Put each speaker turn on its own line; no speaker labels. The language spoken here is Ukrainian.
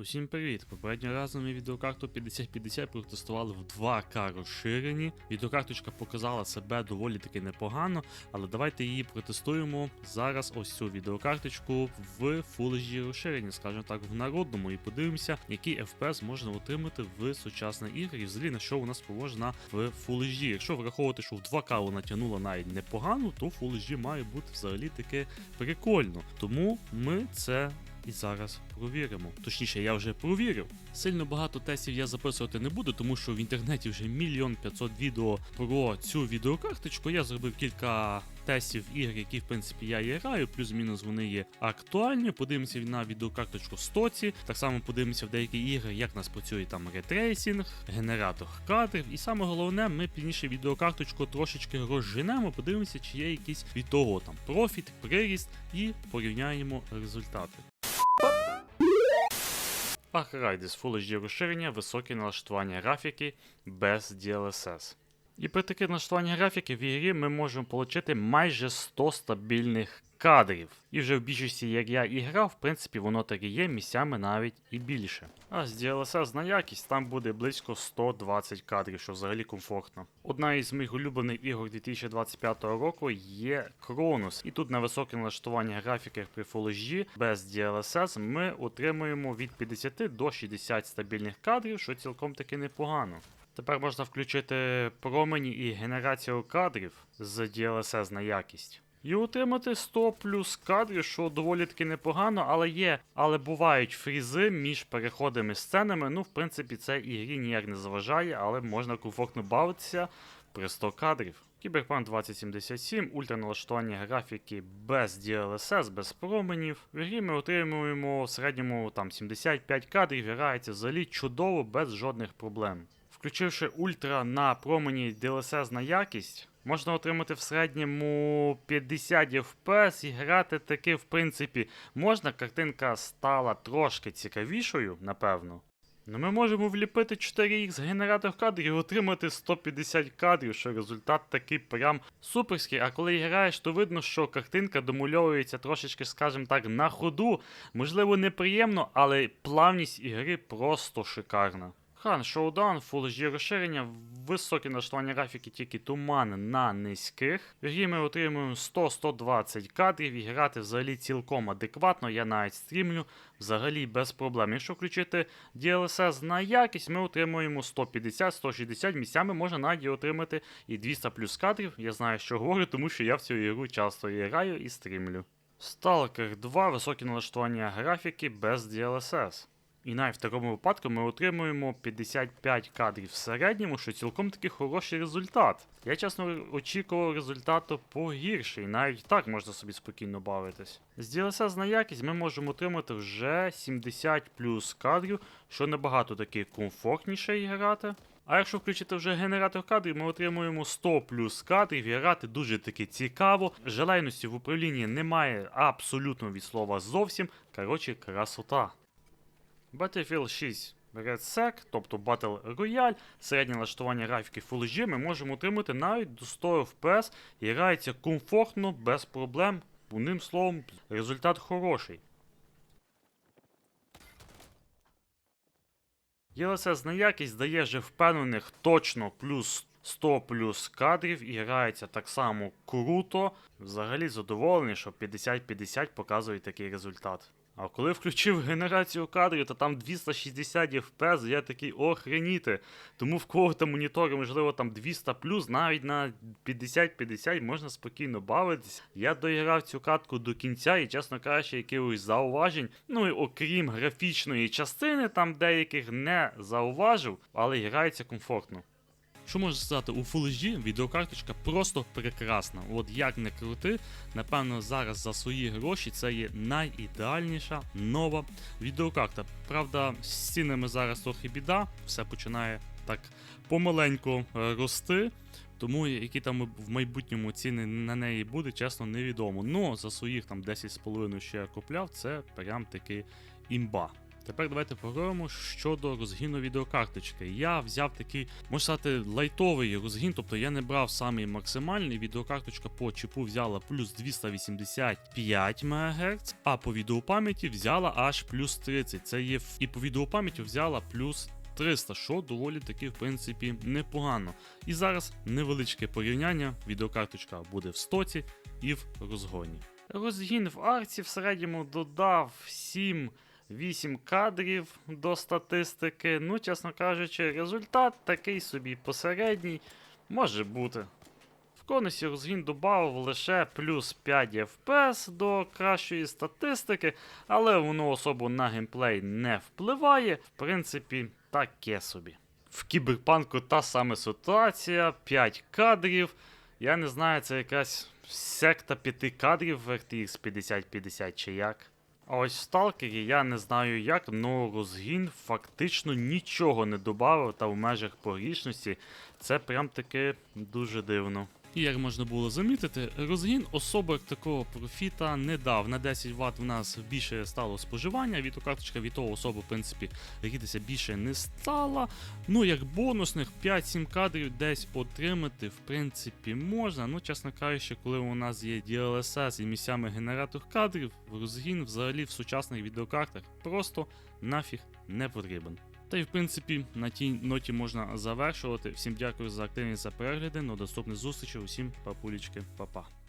Усім привіт! Попереднього разу ми відеокарту 5050 протестували в 2К розширенні. Відеокарточка показала себе доволі таки непогано, але давайте її протестуємо зараз. Ось цю відеокарточку в Full HD розширенні, скажімо так, в народному, і подивимося, який FPS можна отримати в сучасній ігрі, і взагалі на що у нас положена в Full HD. Якщо враховувати, що в 2К вона тягнула навіть непогано, то Full HD має бути взагалі таки прикольно. Тому ми це і зараз провіримо. Точніше, я вже провірив. Сильно багато тестів я записувати не буду, тому що в інтернеті вже мільйон 500 відео про цю відеокарточку. Я зробив кілька тестів ігр, які в принципі я і граю, плюс-мінус вони є актуальні. Подивимося на відеокарточку Стоці. Так само подивимося в деякі ігри, як нас працює там ретрейсінг, генератор кадрів. І саме головне, ми пізніше відеокарточку трошечки розженемо, подивимося, чи є якийсь від того там профіт, приріст і порівняємо результати. Archraides Full HD розширення, високі налаштування графіки без DLSS. І при таких налаштуваннях графіки в ігрі ми можемо отримати майже 100 стабільних кадрів. І вже в більшості, як я і грав, в принципі, воно так і є, місцями навіть і більше. А з DLSS на якість там буде близько 120 кадрів, що взагалі комфортно. Одна із моїх улюблених ігор 2025 року є Кронос. І тут на високе налаштування графіки при Full HD без DLSS ми отримуємо від 50 до 60 стабільних кадрів, що цілком таки непогано. Тепер можна включити промені і генерацію кадрів з DLSS на якість. І отримати 100 плюс кадрів, що доволі таки непогано, але є. Але бувають фрізи між переходами сценами. Ну, в принципі, це ігрі ніяк не заважає, але можна комфортно бавитися при 100 кадрів. Кіберпанк 2077, ультраналаштування графіки без DLSS, без променів. В грі ми отримуємо в середньому там 75 кадрів, грається взагалі чудово, без жодних проблем. Включивши ультра на промені DLSS на якість, можна отримати в середньому 50 FPS і грати таки, в принципі, можна. Картинка стала трошки цікавішою, напевно. Ну ми можемо вліпити 4х генератор кадрів і отримати 150 кадрів, що результат такий прям суперський. А коли граєш, то видно, що картинка домульовується трошечки, скажімо так, на ходу. Можливо, неприємно, але плавність ігри просто шикарна. Хан Showdown, Full HD розширення, високі налаштування графіки, тільки туман на низьких. В грі ми отримуємо 100-120 кадрів і грати взагалі цілком адекватно. Я навіть стрімлю взагалі без проблем. Якщо включити DLSS на якість, ми отримуємо 150-160 місцями можна навіть отримати і 200 плюс кадрів. Я знаю, що говорю, тому що я в цю ігру часто і граю і стрімлю. Stalker 2 високі налаштування графіки без DLSS. І навіть в такому випадку ми отримуємо 55 кадрів в середньому, що цілком таки хороший результат. Я чесно очікував результату погірший, навіть так можна собі спокійно бавитись. З DLSS на якість ми можемо отримати вже 70 плюс кадрів, що набагато таки комфортніше і грати. А якщо включити вже генератор кадрів, ми отримуємо 100 плюс кадрів і грати дуже таки цікаво. Желейності в управлінні немає абсолютно від слова зовсім. Коротше, красота. Battlefield 6 Red Sec, тобто Battle Royale, середнє налаштування графіки Full HD ми можемо отримати навіть до 100 FPS і грається комфортно, без проблем. Одним словом, результат хороший. На якість дає вже впевнених точно плюс 100 плюс кадрів і грається так само круто. Взагалі задоволений, що 50-50 показує такий результат. А коли включив генерацію кадрів, то там 260 FPS, я такий охреніти. Тому в кого там монітори, можливо, там 200 навіть на 50-50 можна спокійно бавитись. Я доіграв цю катку до кінця і, чесно кажучи, якихось зауважень. Ну і окрім графічної частини, там деяких не зауважив, але грається комфортно. Що можна сказати, у Full HD відеокарточка просто прекрасна. От як не крути, напевно, зараз за свої гроші це є найідеальніша нова відеокарта. Правда, з цінами зараз трохи біда, все починає так помаленьку е, рости. Тому які там в майбутньому ціни на неї буде, чесно, невідомо. Ну за своїх там 10,5 що я купляв, це прям таки імба. Тепер давайте поговоримо щодо розгіну відеокарточки. Я взяв такий, можна сказати, лайтовий розгін, тобто я не брав самий максимальний. Відеокарточка по чіпу взяла плюс 285 МГц, а по відеопам'яті взяла аж плюс 30. Це є і по відеопам'яті взяла плюс 300, що доволі таки, в принципі, непогано. І зараз невеличке порівняння. Відеокарточка буде в стоці і в розгоні. Розгін в арці в середньому додав 7-8 кадрів до статистики. Ну, чесно кажучи, результат такий собі посередній може бути. В конусі розгін додав лише плюс 5 FPS до кращої статистики, але воно особо на геймплей не впливає. В принципі, таке собі. В кіберпанку та сама ситуація, 5 кадрів. Я не знаю, це якась секта 5 кадрів в RTX 5050 чи як. А ось Сталкері я не знаю як, но розгін фактично нічого не додав та в межах погрішності. Це прям таки дуже дивно. І як можна було замітити, розгін особо такого профіта не дав. На 10 Вт в нас більше стало споживання, відеокарточка від того особо, в принципі, грітися більше не стала. Ну, як бонусних 5-7 кадрів десь отримати, в принципі, можна. Ну, чесно кажучи, коли у нас є DLSS і місцями генератор кадрів, розгін взагалі в сучасних відеокартах просто нафіг не потрібен. Та й в принципі на тій ноті можна завершувати. Всім дякую за активність за перегляди. Ну наступних зустрічей. Усім папулічки, па-па.